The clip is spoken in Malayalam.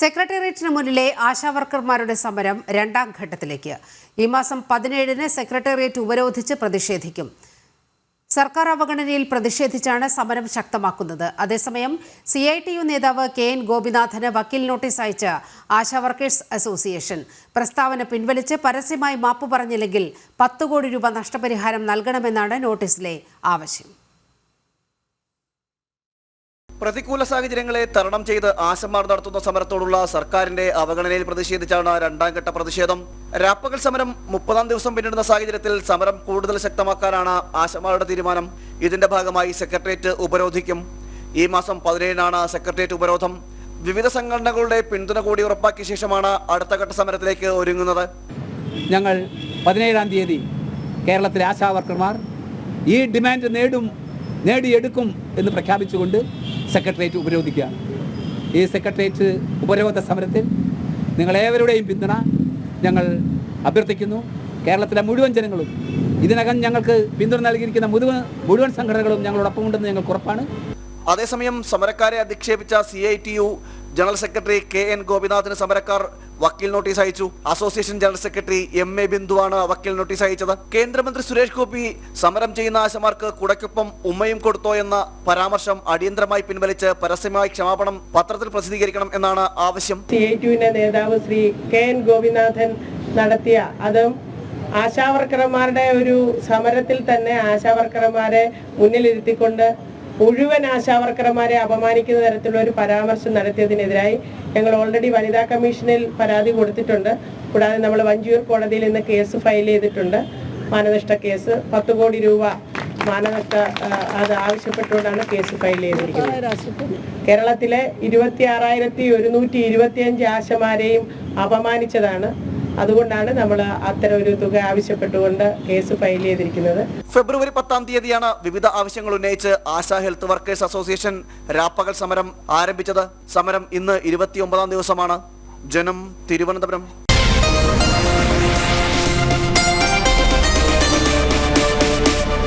സെക്രട്ടേറിയറ്റിന് മുന്നിലെ ആശാവർക്കർമാരുടെ സമരം രണ്ടാം ഘട്ടത്തിലേക്ക്. ഈ മാസം പതിനേഴിന് സെക്രട്ടേറിയറ്റ് ഉപരോധിച്ച് പ്രതിഷേധിക്കും. സർക്കാർ അവഗണനയിൽ പ്രതിഷേധിച്ചാണ് സമരം ശക്തമാക്കുന്നത്. അതേസമയം സി ഐ ടി യു നേതാവ് കെ എൻ ഗോപിനാഥന് വക്കീൽ നോട്ടീസ് അയച്ച ആശാവർക്കേഴ്സ് അസോസിയേഷൻ പ്രസ്താവന പിൻവലിച്ച് പരസ്യമായി മാപ്പ് പറഞ്ഞില്ലെങ്കിൽ പത്ത് കോടി രൂപ നഷ്ടപരിഹാരം നൽകണമെന്നാണ് നോട്ടീസിലെ ആവശ്യം. പ്രതികൂല സാഹചര്യങ്ങളെ തരണം ചെയ്ത് ആശമാർ നടത്തുന്ന സമരത്തോടുള്ള സർക്കാരിന്റെ അവഗണനയിൽ പ്രതിഷേധിച്ചാണ് രണ്ടാം ഘട്ട പ്രതിഷേധം. രാപ്പകൽ സമരം മുപ്പതാം ദിവസം പിന്നിടുന്ന സാഹചര്യത്തിൽ സമരം കൂടുതൽ ശക്തമാക്കാനാണ് ആശമാരുടെ തീരുമാനം. ഇതിന്റെ ഭാഗമായി സെക്രട്ടേറിയറ്റ് ഉപരോധിക്കും. ഈ മാസം പതിനേഴിനാണ് സെക്രട്ടേറിയറ്റ് ഉപരോധം. വിവിധ സംഘടനകളുടെ പിന്തുണ കൂടി ഉറപ്പാക്കിയ ശേഷമാണ് അടുത്ത ഘട്ട സമരത്തിലേക്ക് ഒരുങ്ങുന്നത്. ഞങ്ങൾ പതിനേഴാം തീയതി കേരളത്തിലെ ആശാവർക്കർമാർ ഈ ഡിമാൻഡ് നേടും നേടിയെടുക്കും എന്ന് പ്രഖ്യാപിച്ചുകൊണ്ട് സെക്രട്ടേറിയറ്റ് ഉപരോധിക്കുകയാണ് ഈ സെക്രട്ടേറിയറ്റ് ഉപരോധ സമരത്തിൽ നിങ്ങളേവരുടെയും പിന്തുണ ഞങ്ങൾ അഭ്യർത്ഥിക്കുന്നു. കേരളത്തിലെ മുഴുവൻ ജനങ്ങളും ഇതിനകം ഞങ്ങൾക്ക് പിന്തുണ നൽകിയിരിക്കുന്ന മുഴുവൻ മുഴുവൻ സംഘടനകളും ഞങ്ങളോടൊപ്പമുണ്ടെന്ന് ഞങ്ങൾക്ക് ഉറപ്പാണ്. അതേസമയം സമരക്കാരെ അധിക്ഷേപിച്ച C I T U general secretary K N ഗോപിനാഥിന് സമരക്കാർ വക്കീൽ നോട്ടീസ് അയച്ചു. Association general secretary M A ബിന്ദുവാണ് വക്കീൽ നോട്ടീസ് അയച്ചത്. കേന്ദ്രമന്ത്രി സുരേഷ് ഗോപി സമരം ചെയ്യുന്ന ആശമാർക്ക് കുടയ്ക്കൊപ്പം ഉമ്മയും കൊടുത്തോ എന്ന പരാമർശം അടിയന്തരമായി പിൻവലിച്ച് പരസ്യമായി ക്ഷമാപണം പത്രത്തിൽ പ്രസിദ്ധീകരിക്കണം എന്നാണ് ആവശ്യം. നേതാവ് ശ്രീ കെ എൻ ഗോപിനാഥൻ നടത്തിയ അതും ആശാവർക്കർമാരുടെ ഒരു സമരത്തിൽ തന്നെ ആശാവർക്കർമാരെ മുന്നിലിരുത്തിക്കൊണ്ട് മുഴുവൻ ആശാവർക്കർമാരെ അപമാനിക്കുന്ന തരത്തിലുള്ള ഒരു പരാമർശം നടത്തിയതിനെതിരായി ഞങ്ങൾ ഓൾറെഡി വനിതാ കമ്മീഷനിൽ പരാതി കൊടുത്തിട്ടുണ്ട്. കൂടാതെ നമ്മൾ വഞ്ചിയൂർ കോടതിയിൽ ഇന്ന് കേസ് ഫയൽ ചെയ്തിട്ടുണ്ട്. മാനനഷ്ട കേസ്. പത്ത് കോടി രൂപ മാനനഷ്ട അത് ആവശ്യപ്പെട്ടുകൊണ്ടാണ് കേസ് ഫയൽ ചെയ്തിരിക്കുന്നത്. കേരളത്തിലെ ഇരുപത്തി ആറായിരത്തി ഒരുന്നൂറ്റി ഇരുപത്തിയഞ്ച് ആശമാരെയും അപമാനിച്ചതാണ്. അതുകൊണ്ടാണ് നമ്മൾ അത്തരം ഒരു തുക ആവശ്യപ്പെട്ടുകൊണ്ട് കേസ് ഫയൽ ചെയ്തിരിക്കുന്നത്. ഫെബ്രുവരി പത്താം തീയതിയാണ് വിവിധ ആവശ്യങ്ങൾ ഉന്നയിച്ച് ആശാ ഹെൽത്ത് വർക്കേഴ്സ് അസോസിയേഷൻ രാപ്പകൽ സമരം ആരംഭിച്ചത്. സമരം ഇന്ന് ഇരുപത്തിയൊമ്പതാം ദിവസമാണ്. ജനം തിരുവനന്തപുരം.